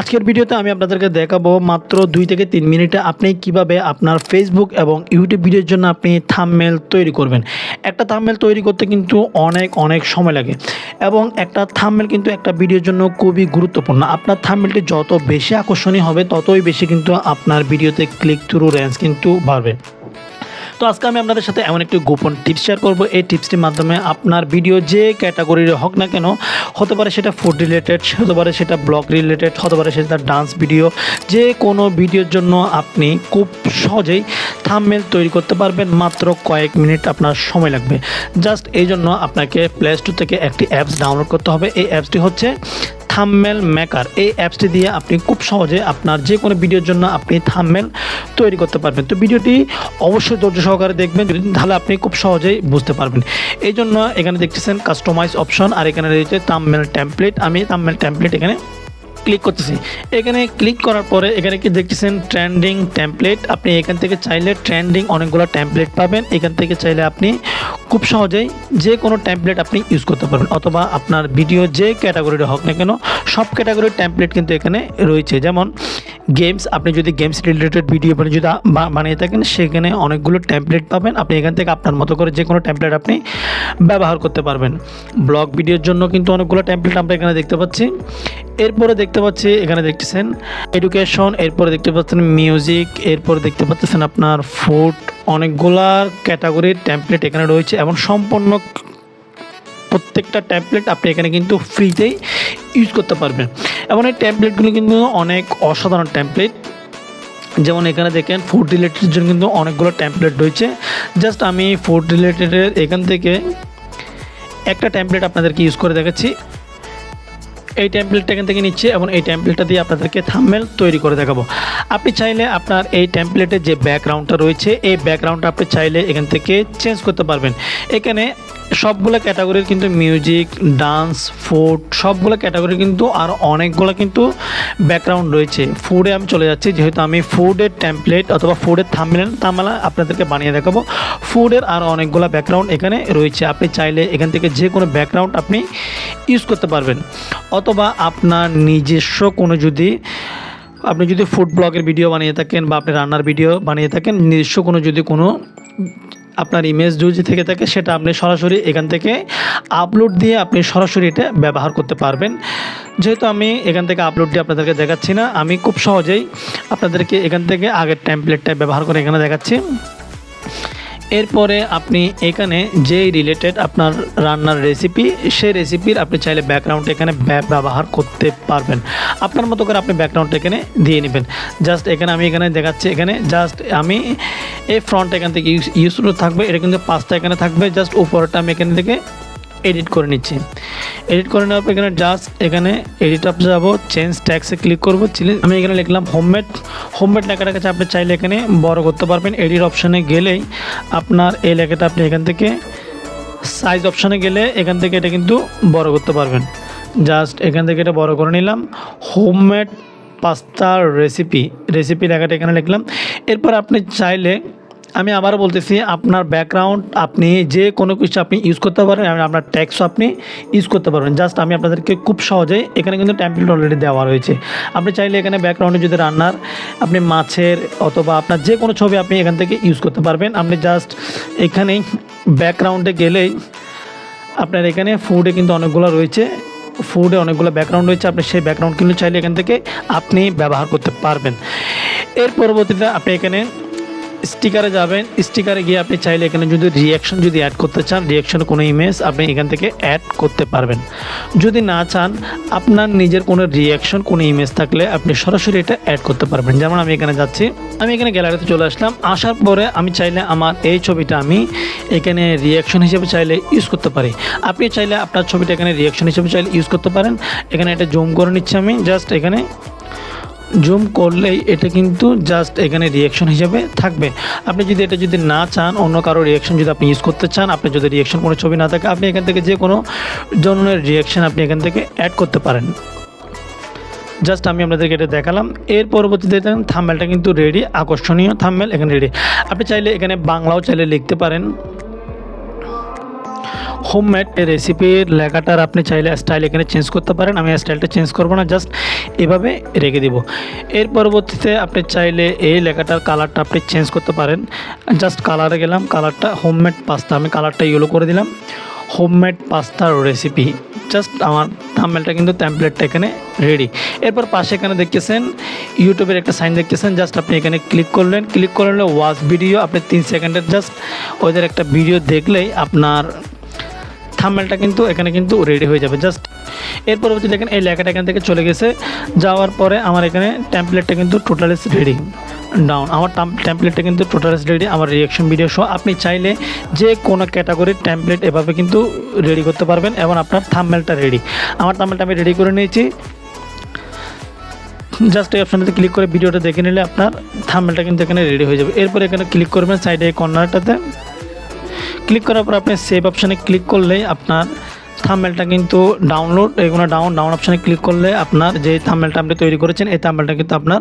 আজকের ভিডিওতে আমি আপনাদেরকে দেখাবো মাত্র দুই থেকে তিন মিনিটে আপনি কীভাবে আপনার ফেসবুক এবং ইউটিউব ভিডিওর জন্য আপনি থামমেল তৈরি করবেন। একটা থামমেল তৈরি করতে কিন্তু অনেক অনেক সময় লাগে এবং একটা থামমেল কিন্তু একটা ভিডিওর জন্য খুবই গুরুত্বপূর্ণ। আপনার থামমেলটি যত বেশি আকর্ষণীয় হবে, ততই বেশি কিন্তু আপনার ভিডিওতে ক্লিক থ্রু রেঞ্জ কিন্তু বাড়বে। তো আজকে আমি আপনাদের সাথে এমন একটি গোপন টিপস শেয়ার করব। এই টিপসটির মাধ্যমে আপনার ভিডিও যে ক্যাটাগরির হোক না কেন, হতে পারে সেটা ফুড রিলেটেড হতে পারে সেটা ব্লগ রিলেটেড হতে পারে সেটা ডান্স ভিডিও যে কোনো ভিডিওর জন্য আপনি খুব সহজেই থামমেল তৈরি করতে পারবেন। মাত্র কয়েক মিনিট আপনার সময় লাগবে। জাস্ট এই জন্য আপনাকে প্লে স্টোর থেকে একটি অ্যাপস ডাউনলোড করতে হবে। এই অ্যাপসটি হচ্ছে থামমেল মেকার এই অ্যাপসটি দিয়ে আপনি খুব সহজে আপনার যে কোনো ভিডিওর জন্য আপনি থামমেল তৈরি করতে পারবেন। তো ভিডিওটি অবশ্যই ধৈর্য সহকারে দেখবেন তাহলে আপনি খুব সহজেই বুঝতে পারবেন। এই জন্য এখানে দেখতেছেন কাস্টমাইজ অপশন আর এখানে রয়েছে তামমেল টেমপ্লেট আমি তামমেল টেমপ্লেট এখানে ক্লিক করতেছি। এখানে ক্লিক করার পরে এখানে কি দেখতেছেন? ট্রেন্ডিং টেমপ্লেট আপনি এখান থেকে চাইলে ট্রেন্ডিং অনেকগুলো টেমপ্লেট পাবেন। এখান থেকে চাইলে আপনি খুব সহজেই যে কোনো টেমপ্লেট আপনি ইউজ করতে পারবেন। অথবা আপনার ভিডিও যে ক্যাটাগরির হোক না কেন, সব ক্যাটাগরির টেমপ্লেট কিন্তু এখানে রয়েছে। যেমন গেমস আপনি যদি গেমস রিলেটেড ভিডিও বানিয়ে যদি বানিয়ে থাকেন, সেখানে অনেকগুলো টেমপ্লেট পাবেন। আপনি এখান থেকে আপনার মতো করে যে কোনো টেমপ্লেট আপনি ব্যবহার করতে পারবেন। ব্লগ ভিডিওর জন্য কিন্তু অনেকগুলো টেমপ্লেট আমরা এখানে দেখতে পাচ্ছি। এরপরে দেখতে পাচ্ছি, এখানে দেখতেছেন এডুকেশন এরপরে দেখতে পাচ্ছেন মিউজিক এরপরে দেখতে পাচ্ছেন আপনার ফুড অনেকগুলা ক্যাটাগরির টেমপ্লেট এখানে রয়েছে এবং সম্পূর্ণ প্রত্যেকটা ট্যাবলেট আপনি এখানে কিন্তু ফ্রিতেই ইউজ করতে পারবেন। এবং এই ট্যাবলেটগুলো কিন্তু অনেক অসাধারণ ট্যাবলেট যেমন এখানে দেখেন ফুড রিলেটেড জন্য কিন্তু অনেকগুলো ট্যাম্পলেট রয়েছে। জাস্ট আমি ফুড রিলেটেডের এখান থেকে একটা ট্যাম্পলেট আপনাদেরকে ইউজ করে দেখাচ্ছি। এই ট্যাম্পলেটটা এখান থেকে নিচ্ছে এবং এই ট্যাম্পলেটটা দিয়ে আপনাদেরকে থাম্বনেল তৈরি করে দেখাবো। আপনি চাইলে আপনার এই ট্যাম্পলেটের যে ব্যাকগ্রাউন্ডটা রয়েছে, এই ব্যাকগ্রাউন্ডটা আপনি চাইলে এখান থেকে চেঞ্জ করতে পারবেন। এখানে সবগুলো ক্যাটাগরির কিন্তু মিউজিক, ডান্স, ফুড, সবগুলো ক্যাটাগরি কিন্তু আর অনেকগুলো কিন্তু ব্যাকগ্রাউন্ড রয়েছে। ফুডে আমি চলে যাচ্ছি, যেহেতু আমি ফুডের ট্যাম্পলেট অথবা ফুডের থাম্বনেল তামালা আপনাদেরকে বানিয়ে দেখাবো। ফুডের আর অনেকগুলো ব্যাকগ্রাউন্ড এখানে রয়েছে। আপনি চাইলে এখান থেকে যে কোনো ব্যাকগ্রাউন্ড আপনি ইউজ করতে পারবেন। অথবা আপনার নিজস্ব কোনো যদি, আপনি যদি ফুড ব্লগের ভিডিও বানিয়ে থাকেন বা আপনি রান্নার ভিডিও বানিয়ে থাকেন, নিজস্ব কোনো যদি কোনো আপনার ইমেজ যদি থেকে থাকে, সেটা আপনি সরাসরি এখান থেকে আপলোড দিয়ে আপনি সরাসরি এটা ব্যবহার করতে পারবেন। যেহেতু আমি এখান থেকে আপলোড দিয়ে আপনাদেরকে দেখাচ্ছি না, আমি খুব সহজেই আপনাদেরকে এখান থেকে আগের ট্যাম্পলেটটা ব্যবহার করে এখানে দেখাচ্ছি। এরপরে আপনি এখানে যেই রিলেটেড আপনার রান্নার রেসিপি সেই রেসিপির আপনি চাইলে ব্যাকগ্রাউন্ড এখানে ব্যা- ব্যবহার করতে পারবেন। আপনার মতো করে আপনি ব্যাকগ্রাউন্ড এখানে দিয়ে নেবেন। জাস্ট এখানে আমি এখানে দেখাচ্ছি, এখানে জাস্ট আমি এই ফ্রন্ট এখান থেকে ইউজ ইউজ থাকবে, এটা কিন্তু পাঁচটা এখানে থাকবে জাস্ট উপরটা আমি এখান থেকে এডিট করে নিচ্ছি। এডিট করে নেওয়ার পর এখানে জাস্ট এখানে এডিট অফ যাব চেঞ্জ ট্যাক্সে ক্লিক করব আমি এখানে লিখলাম হোমমেড হোমমেড লেখাটা কাছে আপনি চাইলে এখানে বড় করতে পারবেন। এডিট অপশানে গেলেই আপনার এই লেখাটা আপনি এখান থেকে সাইজ অপশানে গেলে এখান থেকে এটা কিন্তু বড় করতে পারবেন। জাস্ট এখান থেকে এটা বড় করে নিলাম। হোমমেড পাস্তার রেসিপি রেসিপি লেখাটা এখানে লিখলাম। এরপর আপনি চাইলে আমি আবারও বলতেছি, আপনার ব্যাকগ্রাউন্ড আপনি যে কোনো কিছু আপনি ইউজ করতে পারেন আপনার ট্যাক্সও আপনি ইউজ করতে পারবেন। জাস্ট আমি আপনাদেরকে খুব সহজেই এখানে কিন্তু ট্যাম্পলেট অলরেডি দেওয়া রয়েছে। আপনি চাইলে এখানে ব্যাকগ্রাউন্ডে যদি রান্নার, আপনি মাছের অথবা আপনার যে কোনো ছবি আপনি এখান থেকে ইউজ করতে পারবেন। আপনি জাস্ট এখানেই ব্যাকগ্রাউন্ডে গেলেই আপনার এখানে ফুডে কিন্তু অনেকগুলো রয়েছে। ফুডে অনেকগুলো ব্যাকগ্রাউন্ড রয়েছে। আপনি সেই ব্যাকগ্রাউন্ড কিন্তু চাইলে এখান থেকে আপনি ব্যবহার করতে পারবেন। এর পরবর্তীতে আপনি এখানে স্টিকারে যাবেন, স্টিকারে গিয়ে আপনি চাইলে এখানে যদি রিয়াকশন যদি অ্যাড করতে চান রিয়াকশন কোনো ইমেজ আপনি এখান থেকে অ্যাড করতে পারবেন। যদি না চান, আপনার নিজের কোনো রিয়াকশন কোনো ইমেজ থাকলে আপনি সরাসরি এটা অ্যাড করতে পারবেন। যেমন আমি এখানে যাচ্ছি, আমি এখানে গ্যালারিতে চলে আসলাম। আসার পরে আমি চাইলে আমার এই ছবিটা আমি এখানে রিয়াকশন হিসেবে চাইলে ইউজ করতে পারি। আপনি চাইলে আপনার ছবিটা এখানে রিয়াকশন হিসেবে চাইলে ইউজ করতে পারেন। এখানে এটা জুম করে নিচ্ছি আমি জাস্ট এখানে জুম করলেই এটা কিন্তু জাস্ট এখানে রিয়াকশন হিসেবে থাকবে। আপনি যদি এটা যদি না চান, অন্য কারও রিয়াকশন যদি আপনি ইউজ করতে চান, আপনি যদি রিয়াকশন কোনো ছবি না থাকে আপনি এখান থেকে যে কোনো ধরনের রিয়াকশন আপনি এখান থেকে অ্যাড করতে পারেন। জাস্ট আমি আপনাদেরকে এটা দেখালাম। এর পরবর্তীতে দেখেন থাম্বেলটা কিন্তু রেডি আকর্ষণীয় থাম্বেল এখানে রেডি আপনি চাইলে এখানে বাংলাও চাইলে লিখতে পারেন। হোমমেড রেসিপির লেখাটার আপনি চাইলে স্টাইল এখানে চেঞ্জ করতে পারেন। আমি স্টাইলটা চেঞ্জ করব না জাস্ট এভাবে রেখে দিব। এর পরবর্তীতে আপনি চাইলে এই লেখাটার কালারটা আপনি চেঞ্জ করতে পারেন। জাস্ট কালারে গেলাম কালারটা হোমমেড পাস্তা আমি কালারটা ইয়েলো করে দিলাম। হোমমেড পাস্তার রেসিপি জাস্ট আমার থাম্বেলটা কিন্তু ট্যাম্পলেটটা এখানে রেডি এরপর পাশে এখানে দেখতেছেন ইউটিউবের একটা সাইন দেখতেছেন জাস্ট আপনি এখানে ক্লিক করলেন। ক্লিক করলে ওয়াচ ভিডিও আপনি তিন সেকেন্ডের জাস্ট ওদের একটা ভিডিও দেখলেই আপনার থাম্বেলটা কিন্তু এখানে কিন্তু রেডি হয়ে যাবে। জাস্ট এর পরবর্তী দেখেন, এই লেখাটা এখান থেকে চলে গেছে। যাওয়ার পরে আমার এখানে ট্যাম্পলেটটা কিন্তু টোটালি রেডি ডাউন আমার ট্যাম্পলেটটা কিন্তু টোটালি রেডি আমার রিয়াকশন ভিডিও সহ আপনি চাইলে যে কোনো ক্যাটাগরির ট্যাম্পলেট এভাবে কিন্তু রেডি করতে পারবেন এবং আপনার থাম্বেলটা রেডি আমার থাম্বেলটা আমি রেডি করে নিয়েছি। জাস্ট এই অপশনটাতে ক্লিক করে ভিডিওটা দেখে নিলে আপনার থাম্বেলটা কিন্তু এখানে রেডি হয়ে যাবে। এরপর এখানে ক্লিক করবেন সাইডে এই কর্নারটাতে ক্লিক করার পর আপনি সেভ অপশানে ক্লিক করলে আপনার থাম্বেলটা কিন্তু ডাউনলোড এগুলো ডাউন ডাউন অপশানে ক্লিক করলে আপনার যে থাম্বেলটা আপনি তৈরি করেছেন, এই থাম্বেলটা কিন্তু আপনার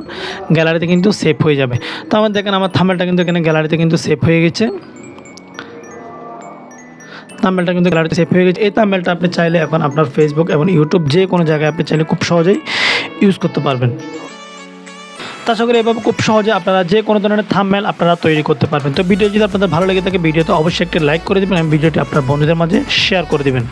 গ্যালারিতে কিন্তু সেভ হয়ে যাবে। তো আমার দেখেন আমার থাম্বেলটা কিন্তু এখানে গ্যালারিতে কিন্তু সেভ হয়ে গেছে। থাম্বেলটা কিন্তু গ্যালারিতে সেভ হয়ে গেছে। এই থাম্বেলটা আপনি চাইলে এখন আপনার ফেসবুক এবং ইউটিউব যে কোনো জায়গায় আপনি চাইলে খুব সহজেই ইউজ করতে পারবেন। তা আশা করি এভাবে খুব সহজে আপনারা যে কোনো ধরনের থাম্বনেল আপনারা তৈরি করতে পারবেন। তো ভিডিও যদি আপনাদের ভালো লেগে থাকে, ভিডিওতে অবশ্যই একটি লাইক করে দেবেন এবং ভিডিওটি আপনার বন্ধুদের মাঝে শেয়ার করে দেবেন।